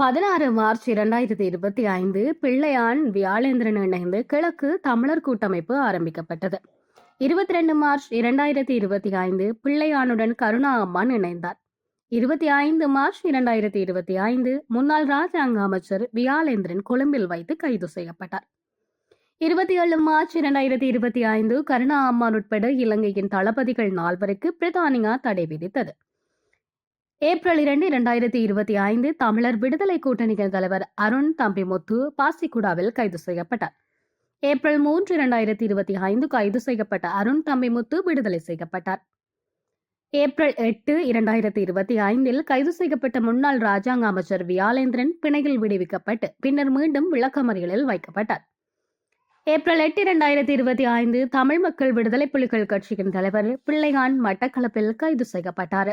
பதினாறு மார்ச் இரண்டாயிரத்தி இருபத்தி ஐந்து பிள்ளையான் வியாழேந்திரன் இணைந்து கிழக்கு தமிழர் கூட்டமைப்பு ஆரம்பிக்கப்பட்டது. இருபத்தி ரெண்டு மார்ச் இரண்டாயிரத்தி இருபத்தி ஐந்து பிள்ளையானுடன் கருணா அம்மான் இணைந்தார். இருபத்தி ஐந்து மார்ச் இரண்டாயிரத்தி இருபத்தி ஐந்து முன்னாள் ராஜாங்க அமைச்சர் வியாழேந்திரன் கொழும்பில் வைத்து கைது செய்யப்பட்டார். இருபத்தி ஏழு மார்ச் இரண்டாயிரத்தி இருபத்தி ஐந்து கருணா அம்மான் உட்பட இலங்கையின் தளபதிகள் நால்வருக்கு பிரித்தானியா தடை விதித்தது. ஏப்ரல் இரண்டு இரண்டாயிரத்தி இருபத்தி ஐந்து தமிழர் விடுதலை கூட்டணிகள் தலைவர் அருண் தம்பிமுத்து பாசிக்குடாவில் கைது செய்யப்பட்டார். ஏப்ரல் மூன்று இரண்டாயிரத்தி இருபத்தி ஐந்து கைது செய்யப்பட்ட அருண் தம்பிமுத்து விடுதலை செய்யப்பட்டார். ஏப்ரல் எட்டு இரண்டாயிரத்தி இருபத்தி ஐந்தில் கைது செய்யப்பட்ட முன்னாள் ராஜாங்க அமைச்சர் வியாலேந்திரன் பிணையில் விடுவிக்கப்பட்டு பின்னர் மீண்டும் விளக்கமறியலில் வைக்கப்பட்டார். ஏப்ரல் எட்டு இரண்டாயிரத்தி இருபத்தி ஐந்து தமிழ் மக்கள் விடுதலை புலிகள் கட்சியின் தலைவர் பிள்ளையான் மட்டக்களப்பில் கைது செய்யப்பட்டார்.